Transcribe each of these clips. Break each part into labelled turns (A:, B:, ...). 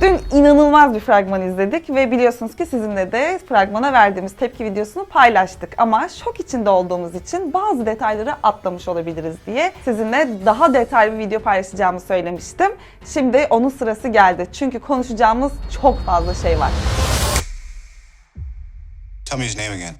A: Dün inanılmaz bir fragman izledik ve biliyorsunuz ki sizinle de fragmana verdiğimiz tepki videosunu paylaştık. Ama şok içinde olduğumuz için bazı detayları atlamış olabiliriz diye sizinle daha detaylı bir video paylaşacağımı söylemiştim. Şimdi onun sırası geldi. Çünkü konuşacağımız çok fazla şey var.
B: Tell me his name again.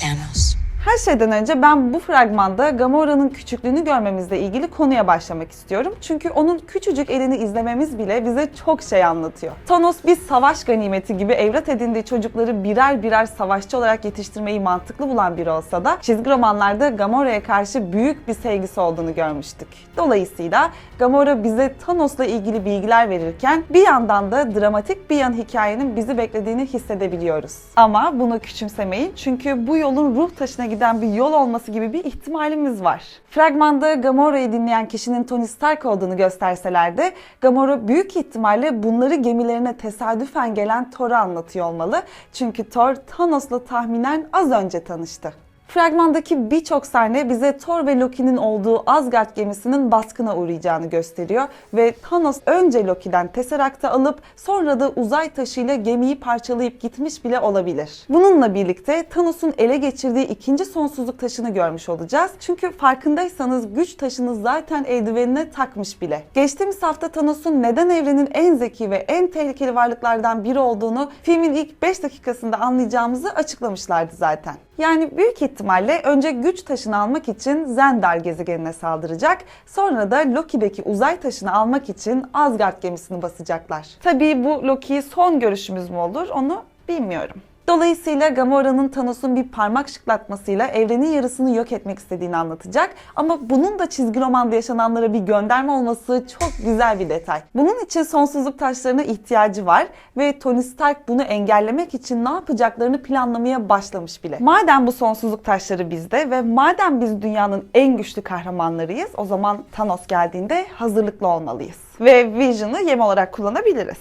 C: Thanos.
A: Her şeyden önce ben bu fragmanda Gamora'nın küçüklüğünü görmemizle ilgili konuya başlamak istiyorum. Çünkü onun küçücük elini izlememiz bile bize çok şey anlatıyor. Thanos bir savaş ganimeti gibi evlat edindiği çocukları birer birer savaşçı olarak yetiştirmeyi mantıklı bulan biri olsa da çizgi romanlarda Gamora'ya karşı büyük bir sevgisi olduğunu görmüştük. Dolayısıyla Gamora bize Thanos'la ilgili bilgiler verirken bir yandan da dramatik bir yan hikayenin bizi beklediğini hissedebiliyoruz. Ama bunu küçümsemeyin çünkü bu yolun ruh taşına giden bir yol olması gibi bir ihtimalimiz var. Fragmanda Gamora'yı dinleyen kişinin Tony Stark olduğunu gösterseler de Gamora büyük ihtimalle bunları gemilerine tesadüfen gelen Thor'a anlatıyor olmalı. Çünkü Thor Thanos'la tahminen az önce tanıştı. Fragmandaki birçok sahne bize Thor ve Loki'nin olduğu Asgard gemisinin baskına uğrayacağını gösteriyor ve Thanos önce Loki'den Tesseract'ı alıp sonra da uzay taşıyla gemiyi parçalayıp gitmiş bile olabilir. Bununla birlikte Thanos'un ele geçirdiği ikinci sonsuzluk taşını görmüş olacağız. Çünkü farkındaysanız güç taşını zaten eldivenine takmış bile. Geçtiğimiz hafta Thanos'un neden evrenin en zeki ve en tehlikeli varlıklardan biri olduğunu filmin ilk 5 dakikasında anlayacağımızı açıklamışlardı zaten. Yani büyük ihtimalle önce güç taşını almak için Zendar gezegenine saldıracak. Sonra da Loki'deki uzay taşını almak için Asgard gemisini basacaklar. Tabii bu Loki son görüşümüz mü olur onu bilmiyorum. Dolayısıyla Gamora'nın Thanos'un bir parmak şıklatmasıyla evrenin yarısını yok etmek istediğini anlatacak. Ama bunun da çizgi romanda yaşananlara bir gönderme olması çok güzel bir detay. Bunun için sonsuzluk taşlarına ihtiyacı var ve Tony Stark bunu engellemek için ne yapacaklarını planlamaya başlamış bile. Madem bu sonsuzluk taşları bizde ve madem biz dünyanın en güçlü kahramanlarıyız o zaman Thanos geldiğinde hazırlıklı olmalıyız. Ve Vision'ı yem olarak kullanabiliriz.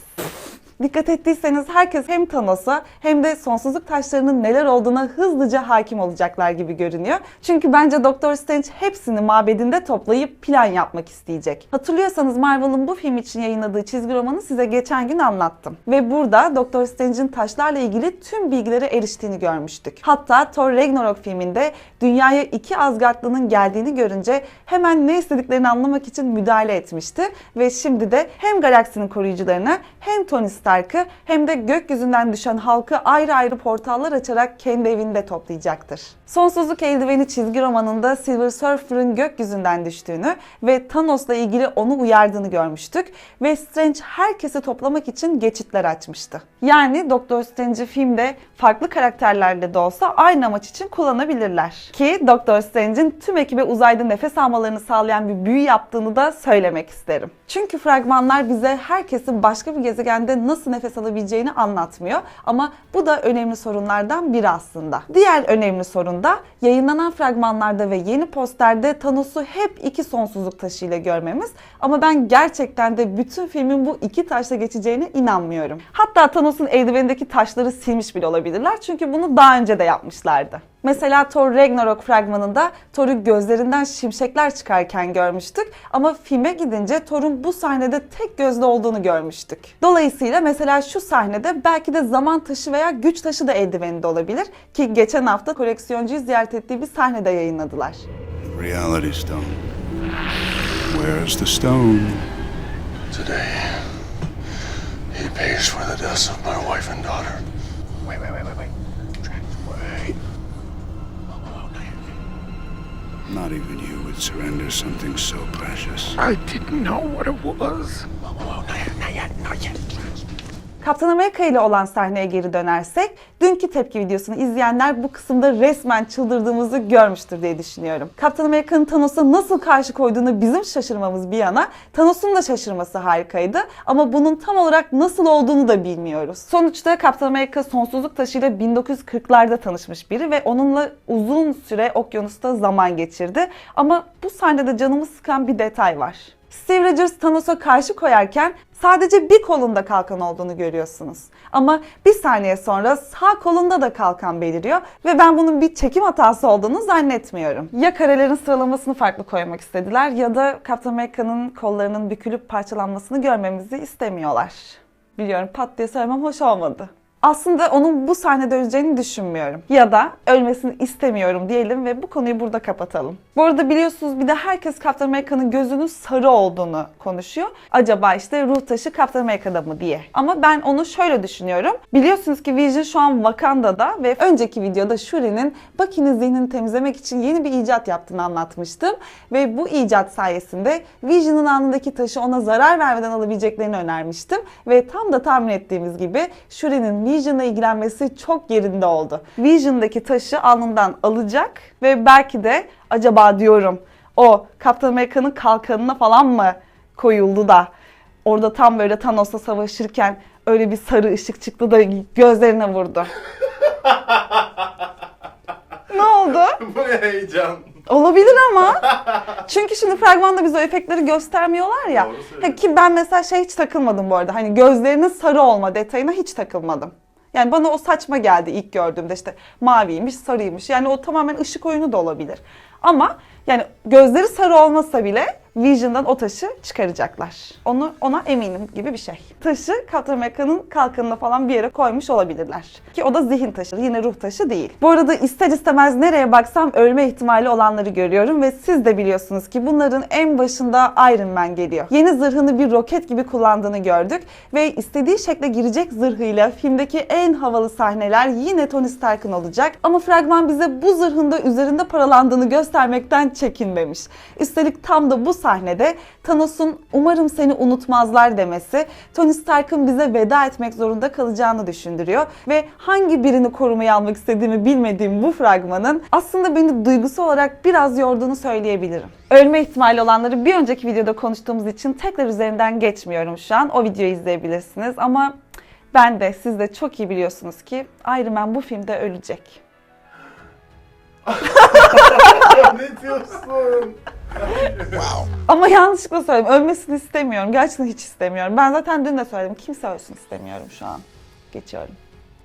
A: Dikkat ettiyseniz herkes hem Thanos'a hem de sonsuzluk taşlarının neler olduğuna hızlıca hakim olacaklar gibi görünüyor. Çünkü bence Doctor Strange hepsini mabedinde toplayıp plan yapmak isteyecek. Hatırlıyorsanız Marvel'ın bu film için yayınladığı çizgi romanı size geçen gün anlattım. Ve burada Doctor Strange'in taşlarla ilgili tüm bilgilere eriştiğini görmüştük. Hatta Thor Ragnarok filminde dünyaya iki Asgardlı'nın geldiğini görünce hemen ne istediklerini anlamak için müdahale etmişti. Ve şimdi de hem galaksinin koruyucularına hem Tony Stark'ı hem de gökyüzünden düşen halkı ayrı ayrı portallar açarak kendi evinde toplayacaktır. Sonsuzluk eldiveni çizgi romanında Silver Surfer'ın gökyüzünden düştüğünü ve Thanos'la ilgili onu uyardığını görmüştük ve Strange herkesi toplamak için geçitler açmıştı. Yani Doctor Strange'i filmde farklı karakterlerle de olsa aynı amaç için kullanabilirler. Ki Doctor Strange'in tüm ekibe uzayda nefes almalarını sağlayan bir büyü yaptığını da söylemek isterim. Çünkü fragmanlar bize herkesin başka bir gezegende nasıl nefes alabileceğini anlatmıyor. Ama bu da önemli sorunlardan biri aslında. Diğer önemli sorun da yayınlanan fragmanlarda ve yeni posterde Thanos'u hep iki sonsuzluk taşıyla görmemiz. Ama ben gerçekten de bütün filmin bu iki taşla geçeceğine inanmıyorum. Hatta Thanos'un eldivenindeki taşları silmiş bile olabilirler. Çünkü bunu daha önce de yapmışlardı. Mesela Thor Ragnarok fragmanında Thor'u gözlerinden şimşekler çıkarken görmüştük ama filme gidince Thor'un bu sahnede tek gözlü olduğunu görmüştük. Dolayısıyla mesela şu sahnede belki de zaman taşı veya güç taşı da eldiveninde olabilir ki geçen hafta koleksiyoncuyu ziyaret ettiği bir sahnede yayınladılar.
D: Reality Stone. Where's the stone?
E: Today, he pays for the deaths of my wife and daughter.
D: Not even you would surrender something so precious.
F: I didn't know what it was.
A: Kaptan Amerika ile olan sahneye geri dönersek, dünkü tepki videosunu izleyenler bu kısımda resmen çıldırdığımızı görmüştür diye düşünüyorum. Kaptan Amerika'nın Thanos'a nasıl karşı koyduğunu bizim şaşırmamız bir yana, Thanos'un da şaşırması harikaydı ama bunun tam olarak nasıl olduğunu da bilmiyoruz. Sonuçta Kaptan Amerika sonsuzluk taşıyla 1940'larda tanışmış biri ve onunla uzun süre okyanusta zaman geçirdi. Ama bu sahnede canımı sıkan bir detay var. Steve Rogers Thanos'a karşı koyarken sadece bir kolunda kalkan olduğunu görüyorsunuz. Ama bir saniye sonra sağ kolunda da kalkan beliriyor ve ben bunun bir çekim hatası olduğunu zannetmiyorum. Ya karelerin sıralamasını farklı koymak istediler ya da Captain America'nın kollarının bükülüp parçalanmasını görmemizi istemiyorlar. Biliyorum pat diye söylemem hoş olmadı. Aslında onun bu sahnede öleceğini düşünmüyorum. Ya da ölmesini istemiyorum diyelim ve bu konuyu burada kapatalım. Bu arada biliyorsunuz bir de herkes Captain America'nın gözünün sarı olduğunu konuşuyor. Acaba işte ruh taşı Captain America'da mı diye. Ama ben onu şöyle düşünüyorum. Biliyorsunuz ki Vision şu an Wakanda'da ve önceki videoda Shuri'nin Bucky'nin zihnini temizlemek için yeni bir icat yaptığını anlatmıştım. Ve bu icat sayesinde Vision'ın alnındaki taşı ona zarar vermeden alabileceklerini önermiştim. Ve tam da tahmin ettiğimiz gibi Shuri'nin Vision'la ilgilenmesi çok yerinde oldu. Vision'daki taşı alnından alacak ve belki de acaba diyorum o Captain America'nın kalkanına falan mı koyuldu da orada tam böyle Thanos'la savaşırken öyle bir sarı ışık çıktı da gözlerine vurdu. ne oldu?
B: Bu ne heyecan?
A: Olabilir ama. Çünkü şimdi fragmanda bize o efektleri göstermiyorlar ya.
B: Doğru söylüyorsun.
A: Ki ben mesela şey hiç takılmadım bu arada. Hani gözlerinin sarı olma detayına hiç takılmadım. Yani bana o saçma geldi ilk gördüğümde işte maviymiş, sarıymış. Yani o tamamen ışık oyunu da olabilir. Ama yani gözleri sarı olmasa bile Vision'dan o taşı çıkaracaklar. Onu ona eminim gibi bir şey. Taşı Captain America'nın kalkanına falan bir yere koymuş olabilirler. Ki o da zihin taşı, yine ruh taşı değil. Bu arada ister istemez nereye baksam ölme ihtimali olanları görüyorum ve siz de biliyorsunuz ki bunların en başında Iron Man geliyor. Yeni zırhını bir roket gibi kullandığını gördük ve istediği şekle girecek zırhıyla filmdeki en havalı sahneler yine Tony Stark'ın olacak. Ama fragman bize bu zırhın da üzerinde paralandığını göstermekten çekinmemiş. Üstelik tam da bu sahnede Thanos'un umarım seni unutmazlar demesi Tony Stark'ın bize veda etmek zorunda kalacağını düşündürüyor ve hangi birini korumaya almak istediğimi bilmediğim bu fragmanın aslında beni duygusal olarak biraz yorduğunu söyleyebilirim. Ölme ihtimali olanları bir önceki videoda konuştuğumuz için tekrar üzerinden geçmiyorum şu an. O videoyu izleyebilirsiniz ama ben de siz de çok iyi biliyorsunuz ki Iron Man bu filmde ölecek.
B: ne diyorsun?
A: Ama yanlışlıkla söyledim. Ölmesini istemiyorum. Gerçekten hiç istemiyorum. Ben zaten dün de söyledim. Kimse ölsün istemiyorum şu an. Geçiyorum.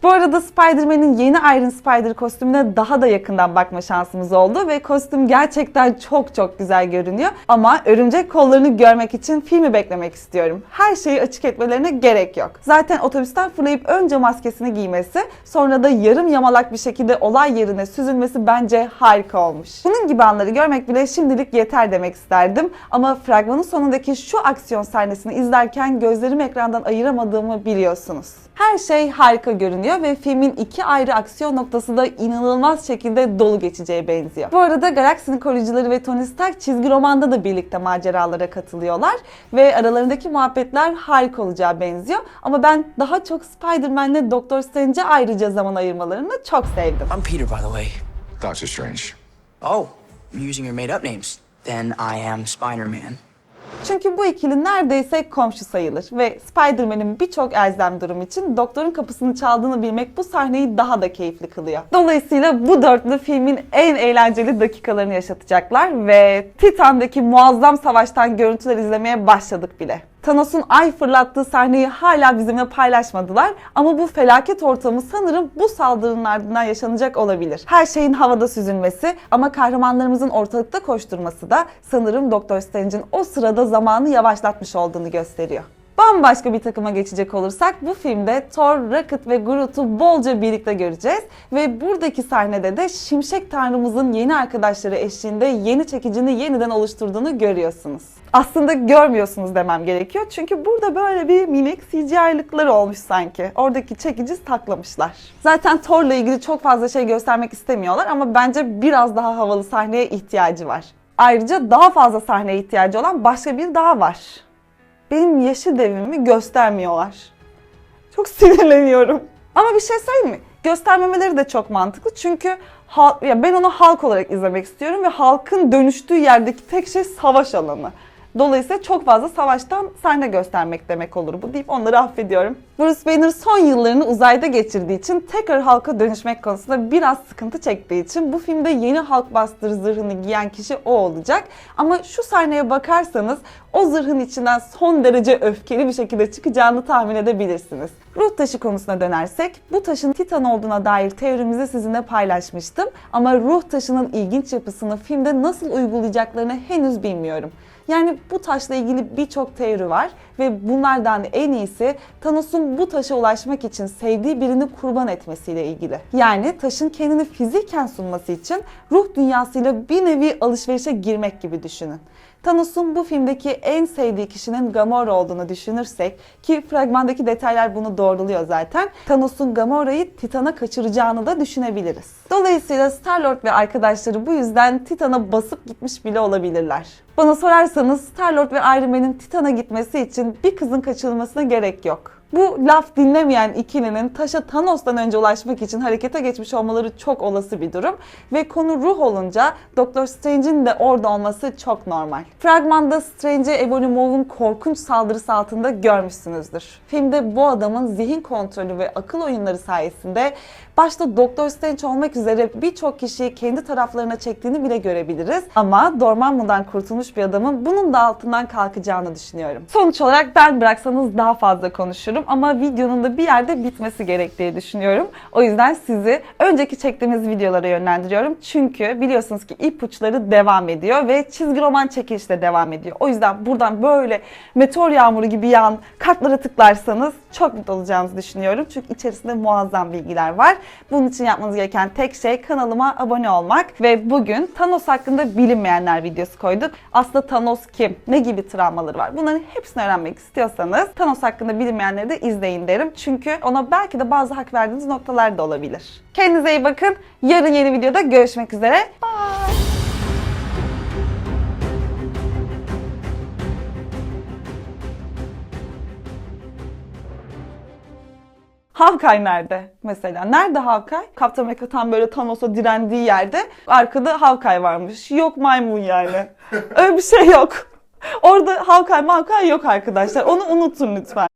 A: Bu arada Spider-Man'in yeni Iron Spider kostümüne daha da yakından bakma şansımız oldu ve kostüm gerçekten çok çok güzel görünüyor. Ama örümcek kollarını görmek için filmi beklemek istiyorum. Her şeyi açık etmelerine gerek yok. Zaten otobüsten fırlayıp önce maskesini giymesi, sonra da yarım yamalak bir şekilde olay yerine süzülmesi bence harika olmuş. Bunun gibi anları görmek bile şimdilik yeter demek isterdim. Ama fragmanın sonundaki şu aksiyon sahnesini izlerken gözlerimi ekrandan ayıramadığımı biliyorsunuz. Her şey harika görünüyor ve filmin iki ayrı aksiyon noktası da inanılmaz şekilde dolu geçeceğe benziyor. Bu arada Galaksinin koruyucuları ve Tony Stark çizgi romanda da birlikte maceralara katılıyorlar ve aralarındaki muhabbetler harika olacağı benziyor. Ama ben daha çok Spider-Man'le Doktor Strange'e ayrıca zaman ayırmalarını çok sevdim.
G: I'm Peter, by the way.
H: Doctor Strange.
G: Oh, you're using your made up names. Then I am Spider Man.
A: Çünkü bu ikili neredeyse komşu sayılır ve Spider-Man'in birçok elzem durum için doktorun kapısını çaldığını bilmek bu sahneyi daha da keyifli kılıyor. Dolayısıyla bu dörtlü filmin en eğlenceli dakikalarını yaşatacaklar ve Titan'daki muazzam savaştan görüntüler izlemeye başladık bile. Thanos'un ay fırlattığı sahneyi hala bizimle paylaşmadılar ama bu felaket ortamı sanırım bu saldırının ardından yaşanacak olabilir. Her şeyin havada süzülmesi ama kahramanlarımızın ortalıkta koşturması da sanırım Doktor Strange'in o sırada zamanı yavaşlatmış olduğunu gösteriyor. Bambaşka bir takıma geçecek olursak bu filmde Thor, Rocket ve Groot'u bolca birlikte göreceğiz. Ve buradaki sahnede de Şimşek Tanrımızın yeni arkadaşları eşliğinde yeni çekicini yeniden oluşturduğunu görüyorsunuz. Aslında görmüyorsunuz demem gerekiyor çünkü burada böyle bir minik CGI'lıkları olmuş sanki. Oradaki çekici saklamışlar. Zaten Thor'la ilgili çok fazla şey göstermek istemiyorlar ama bence biraz daha havalı sahneye ihtiyacı var. Ayrıca daha fazla sahneye ihtiyacı olan başka bir daha var benim yeşil devimi göstermiyorlar. Çok sinirleniyorum. Ama bir şey söyleyeyim mi? Göstermemeleri de çok mantıklı çünkü ya ben onu halk olarak izlemek istiyorum ve halkın dönüştüğü yerdeki tek şey savaş alanı. Dolayısıyla çok fazla savaştan sahne göstermek demek olur bu deyip onları affediyorum. Bruce Banner son yıllarını uzayda geçirdiği için tekrar halka dönüşmek konusunda biraz sıkıntı çektiği için bu filmde yeni Hulkbuster zırhını giyen kişi o olacak. Ama şu sahneye bakarsanız o zırhın içinden son derece öfkeli bir şekilde çıkacağını tahmin edebilirsiniz. Ruh taşı konusuna dönersek, bu taşın Titan olduğuna dair teorimizi sizinle paylaşmıştım. Ama ruh taşının ilginç yapısını filmde nasıl uygulayacaklarını henüz bilmiyorum. Yani bu taşla ilgili birçok teori var ve bunlardan en iyisi Thanos'un bu taşa ulaşmak için sevdiği birini kurban etmesiyle ilgili. Yani taşın kendini fiziken sunması için ruh dünyasıyla bir nevi alışverişe girmek gibi düşünün. Thanos'un bu filmdeki en sevdiği kişinin Gamora olduğunu düşünürsek ki fragmandaki detaylar bunu doğruluyor zaten. Thanos'un Gamora'yı Titan'a kaçıracağını da düşünebiliriz. Dolayısıyla Star-Lord ve arkadaşları bu yüzden Titan'a basıp gitmiş bile olabilirler. Bana sorarsanız Star-Lord ve Iron Man'in Titan'a gitmesi için bir kızın kaçırılmasına gerek yok. Bu laf dinlemeyen ikilinin taşa Thanos'tan önce ulaşmak için harekete geçmiş olmaları çok olası bir durum. Ve konu ruh olunca Doctor Strange'in de orada olması çok normal. Fragmanda Strange'i Ebony korkunç saldırısı altında görmüşsünüzdür. Filmde bu adamın zihin kontrolü ve akıl oyunları sayesinde başta Doctor Strange olmak üzere birçok kişiyi kendi taraflarına çektiğini bile görebiliriz. Ama Dormammu'dan kurtulmuş bir adamın bunun da altından kalkacağını düşünüyorum. Sonuç olarak ben bıraksanız daha fazla konuşurum ama videonun da bir yerde bitmesi gerektiği düşünüyorum. O yüzden sizi önceki çektiğimiz videolara yönlendiriyorum. Çünkü biliyorsunuz ki ipuçları devam ediyor ve çizgi roman çekilişi de devam ediyor. O yüzden buradan böyle meteor yağmuru gibi yağan kartlara tıklarsanız çok mutlu olacağınızı düşünüyorum. Çünkü içerisinde muazzam bilgiler var. Bunun için yapmanız gereken tek şey kanalıma abone olmak ve bugün Thanos hakkında bilinmeyenler videosu koyduk. Aslında Thanos kim? Ne gibi travmaları var? Bunların hepsini öğrenmek istiyorsanız Thanos hakkında bilinmeyenleri de izleyin derim. Çünkü ona belki de bazı hak verdiğiniz noktalar da olabilir. Kendinize iyi bakın. Yarın yeni videoda görüşmek üzere. Bye. Hawkeye nerede mesela? Nerede Hawkeye? Kaptan Amerika tam böyle Thanos'a direndiği yerde arkada Hawkeye varmış. Yok maymun yani. Öyle bir şey yok. Orada Hawkeye Hawkeye yok arkadaşlar. Onu unutun lütfen.